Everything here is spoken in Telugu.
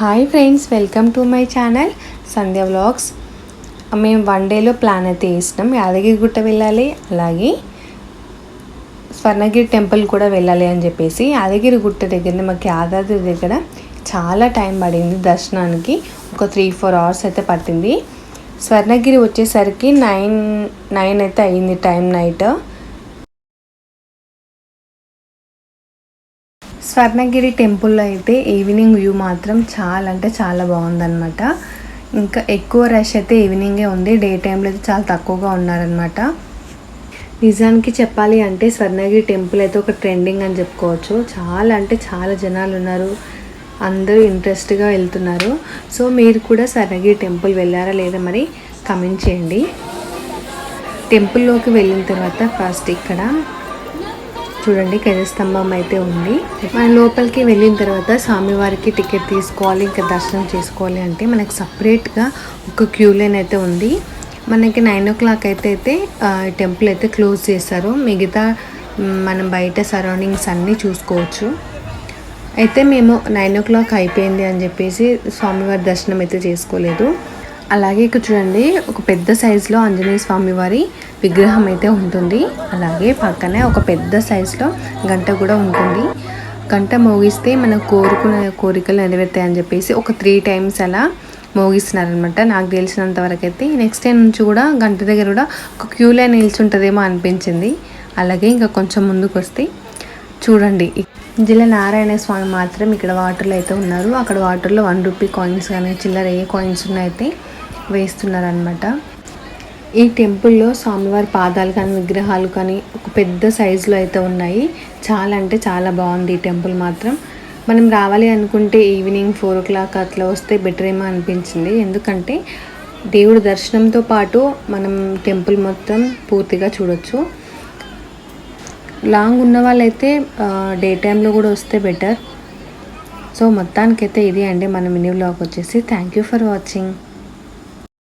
Hi friends welcome to my channel Sandhya vlogs మేము వన్ డేలో ప్లాన్ అయితే వేసినాం యాదగిరిగుట్ట వెళ్ళాలి అలాగే స్వర్ణగిరి టెంపుల్ కూడా వెళ్ళాలి అని చెప్పేసి యాదగిరిగుట్ట దగ్గర మాకు యాదాద్రి దగ్గర చాలా టైం పడింది దర్శనానికి. ఒక త్రీ ఫోర్ అవర్స్ అయితే పట్టింది. స్వర్ణగిరి వచ్చేసరికి నైన్ నైన్ అయితే అయింది టైం నైట్ స్వర్ణగిరి టెంపుల్లో అయితే ఈవినింగ్ వ్యూ మాత్రం చాలా అంటే చాలా బాగుందన్నమాట. ఇంకా ఎక్కువ రష్ అయితే ఈవినింగే ఉంది. డే టైంలో అయితే చాలా తక్కువగా ఉన్నారనమాట నిజానికి చెప్పాలి అంటే స్వర్ణగిరి టెంపుల్ అయితే ఒక ట్రెండింగ్ అని చెప్పుకోవచ్చు. చాలా అంటే చాలా జనాలు ఉన్నారు. అందరూ ఇంట్రెస్ట్గా వెళ్తున్నారు. సో మీరు కూడా స్వర్ణగిరి టెంపుల్ వెళ్ళారా లేదా మరి కమెంట్ చేయండి. టెంపుల్లోకి వెళ్ళిన తర్వాత ఫస్ట్ ఇక్కడ చూడండి స్తంభం అయితే ఉంది. మన లోపలికి వెళ్ళిన తర్వాత స్వామివారికి టికెట్ తీసుకోవాలి ఇంకా దర్శనం చేసుకోవాలి అంటే మనకి సపరేట్గా ఒక క్యూ లైన్ అయితే ఉంది. మనకి నైన్ ఓ క్లాక్ అయితే అయితే టెంపుల్ అయితే క్లోజ్ చేస్తారు. మిగతా మనం బయట సరౌండింగ్స్ అన్నీ చూసుకోవచ్చు. అయితే మేము నైన్ ఓ క్లాక్ అయిపోయింది అని చెప్పేసి స్వామివారి దర్శనం అయితే చేసుకోలేదు. అలాగే ఇక్కడ చూడండి ఒక పెద్ద సైజులో ఆంజనేయ స్వామి వారి విగ్రహం అయితే ఉంటుంది. అలాగే పక్కనే ఒక పెద్ద సైజులో గంట కూడా ఉంటుంది. గంట మోగిస్తే మన కోరుకునే కోరికలు నెరవేరుతాయని చెప్పేసి ఒక త్రీ టైమ్స్ అలా మోగిస్తున్నారనమాట నాకు తెలిసినంత వరకు అయితే నెక్స్ట్ టైం నుంచి కూడా గంట దగ్గర కూడా ఒక క్యూ లైన్ నిల్చుంటుందేమో అనిపించింది. అలాగే ఇంకా కొంచెం ముందుకు వస్తే చూడండి జిల్లా నారాయణ స్వామి మాత్రం ఇక్కడ వాటర్లో అయితే ఉన్నారు. అక్కడ వాటర్లో వన్ రూపీ కాయిన్స్ కానీ చిల్లర ఏ కాయిన్స్ ఉన్నాయితే వేస్తున్నారనమాట ఈ టెంపుల్లో స్వామివారి పాదాలు కానీ విగ్రహాలు కానీ ఒక పెద్ద సైజులో అయితే ఉన్నాయి. చాలా అంటే చాలా బాగుంది ఈ టెంపుల్ మాత్రం. మనం రావాలి అనుకుంటే ఈవినింగ్ ఫోర్ ఓ క్లాక్ అట్లా వస్తే బెటర్ ఏమో అనిపించింది. ఎందుకంటే దేవుడి దర్శనంతో పాటు మనం టెంపుల్ మొత్తం పూర్తిగా చూడొచ్చు. లాంగ్ ఉన్న వాళ్ళైతే డే టైంలో కూడా వస్తే బెటర్. సో మొత్తానికైతే ఇది అండి. మన మినీ వ్లాగ్ వచ్చేసి. Thank you for watching